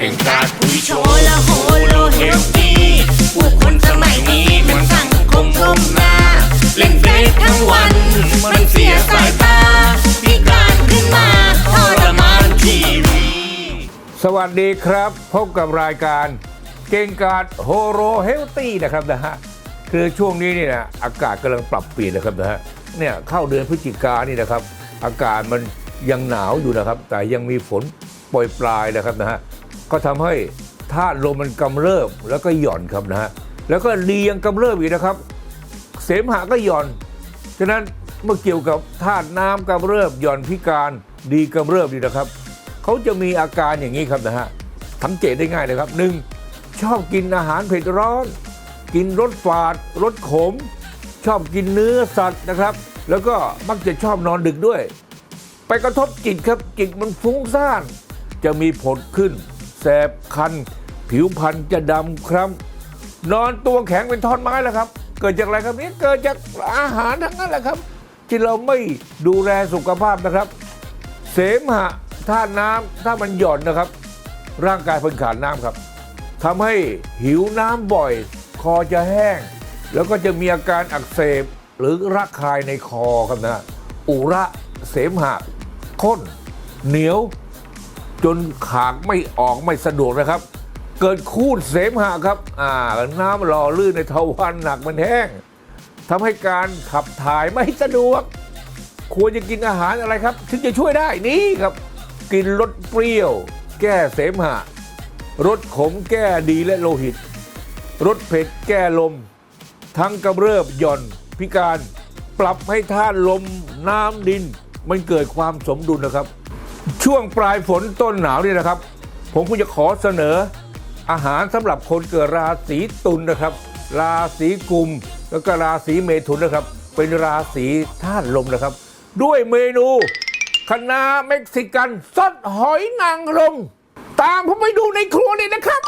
เก่งกาจคุยโชว์ว์ละโหโลเฮลตี้ผู้คนสมัยนี้มันสั่งคมก้มหน้า เล่นเฟซทั้งวัน มันเสียสายตาพิการขึ้นมาทรมานทีวีสวัสดีครับ พบกับรายการเก่งกาดโฮโรเฮลตี้นะครับนะฮะคือช่วงนี้เนี่ยนะอากาศกำลังปรับเปลี่ยนนะครับนะฮะเนี่ยเข้าเดือนพฤศจิกานนี่นะครับ อากาศมันยังหนาวอยู่นะครับ แต่ยังมีฝนโปรยปลายนะครับนะฮะ ก็ทำให้ธาตุลมมันกำเริบแล้วก็หย่อนครับนะฮะแล้วก็ดียังกำเริบอีกนะครับ เสมหะก็หย่อนฉะนั้นเมื่อเกี่ยวกับธาตุน้ำกำเริบหย่อนพิการดีกำเริบดีนะครับเขาจะมีอาการอย่างนี้ครับนะฮะสังเกตได้ง่ายเลยครับหนึ่งชอบกินอาหารเผ็ดร้อน กินรสฝาดรสขม ชอบกินเนื้อสัตว์นะครับ แล้วก็มักจะชอบนอนดึกด้วย ไปกระทบจิตครับจิตมันฟุ้งซ่านจะมีผลขึ้น แสบคัน ผิวพรรณจะดำคล้ำนอนตัวแข็งเป็นท่อนไม้แล้วครับ เกิดจากอะไรครับนี่เกิดจากอาหารทั้งนั้นแหละครับ ที่เราไม่ดูแลสุขภาพนะครับ เสมหะถ้าน้ำถ้ามันหย่อนนะครับ ร่างกายเพิ่นขาดน้ำครับทำให้หิวน้ำบ่อย คอจะแห้ง แล้วก็จะมีอาการอักเสบหรือระคายในคอครับนะ อุระเสมหะข้นเหนียว จนขากไม่ออกไม่สะดวกนะครับ เกิดคูดเสมหะครับอ่าน้ำหล่อลื่นในทวารหนักมันแห้งทำให้การขับถ่ายไม่สะดวก ควรจะกินอาหารอะไรครับ ถึงจะช่วยได้นี่ครับ กินรสเปรี้ยว แก้เสมหะรสขมแก้ดีและโลหิตรสเผ็ดแก้ลม ทั้งกำเริบหย่อนพิการ ปรับให้ธาตุลมน้ำดิน มันเกิดความสมดุลนะครับ ช่วงปลายฝนต้นหนาวนี่นะครับ ผมก็จะขอเสนออาหารสำหรับคนเกิดราศีตุลนะครับ ราศีกุม แล้วก็ราศีเมถุนนะครับ เป็นราศีธาตุลมนะครับ ด้วยเมนูคณะเม็กซิกันซดหอยนางรมตามผมไปดูในครัวเลยนะครับ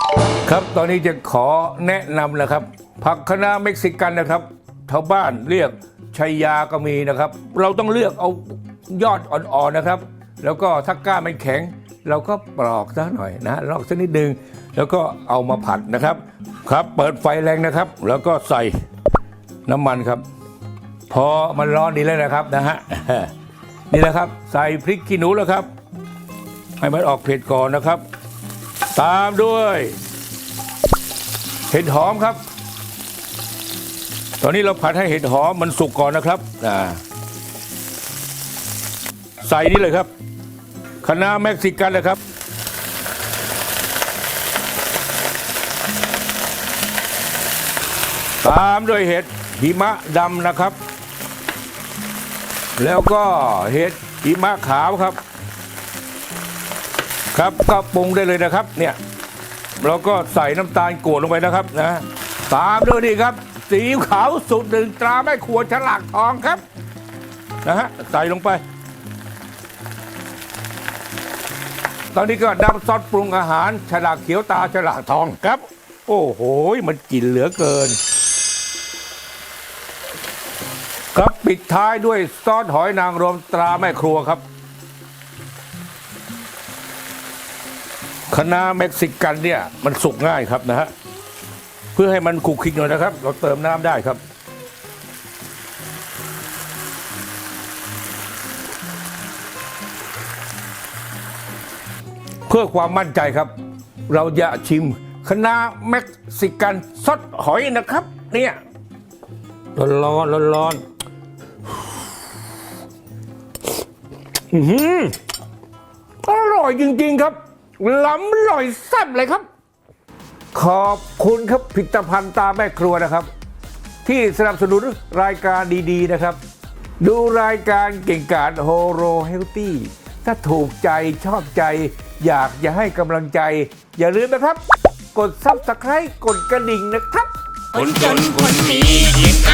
ครับตอนนี้จะขอแนะนำนะครับ ผักคะน้าเม็กซิกันนะครับชาวบ้านเรียกชัยยาก็มีนะครับ เราต้องเลือกเอายอดอ่อนๆนะครับ แล้วก็ถ้าก้านมันแข็ง เราก็ปลอกซะหน่อยนะลอกสักนิดนึง แล้วก็เอามาผัดนะครับ ครับ เปิดไฟแรงนะครับ แล้วก็ใส่น้ำมันครับ พอมันร้อนดีแล้วนะครับนะฮะนี่นะครับ ใส่พริกขี้หนูแล้วครับ ให้มันออกเผ็ดก่อนนะครับ ตามด้วยเห็ดหอมครับ ตอนนี้เราผัดให้เห็ดหอมมันสุกก่อนนะครับอ่าใส่นี่เลยครับ คณะเม็กซิกันเลยครับ ตามด้วยเห็ดหิมะดำนะครับ แล้วก็เห็ดหิมะขาวครับ ครับก็ปรุงได้เลยนะครับ เนี่ยเราก็ใส่น้ำตาลกรวดลงไปนะครับนะตามด้วยนี่ครับ สีขาวสูตรหนึ่งตราแม่ครัวฉลากทองครับนะฮะใส่ลงไป ตอนนี้ก็น้ำซอสปรุงอาหาร ฉลากเขียวตาฉลากทองครับ โอ้โห มันกลิ่นเหลือเกิน ครับปิดท้ายด้วยซอสหอยนางรมตราแม่ครัวครับคณะเม็กซิกันเนี่ยมันสุกง่ายครับนะฮะเพื่อให้มันคลุกคลิกหน่อยนะครับ เราเติมน้ำได้ครับ เพื่อความมั่นใจครับ เราจะชิมคณะเม็กซิกันซดหอยนะครับ เนี่ยร้อนร้อนร้อนร้อนๆอือหืออร่อยจริง ๆครับ ล้ำอร่อยแซ่บเลยครับ ขอบคุณครับผลิตภัณฑ์ตาแม่ครัวนะครับ ที่สนับสนุนรายการดี ๆ นะครับ ดูรายการเก่งกาจโฮโรเฮลตี้ ถ้าถูกใจชอบใจ อยากจะให้กำลังใจ อย่าลืมนะครับ กดซับสไครต์กดกระดิ่งนะครับ คนจนคนมีกินอ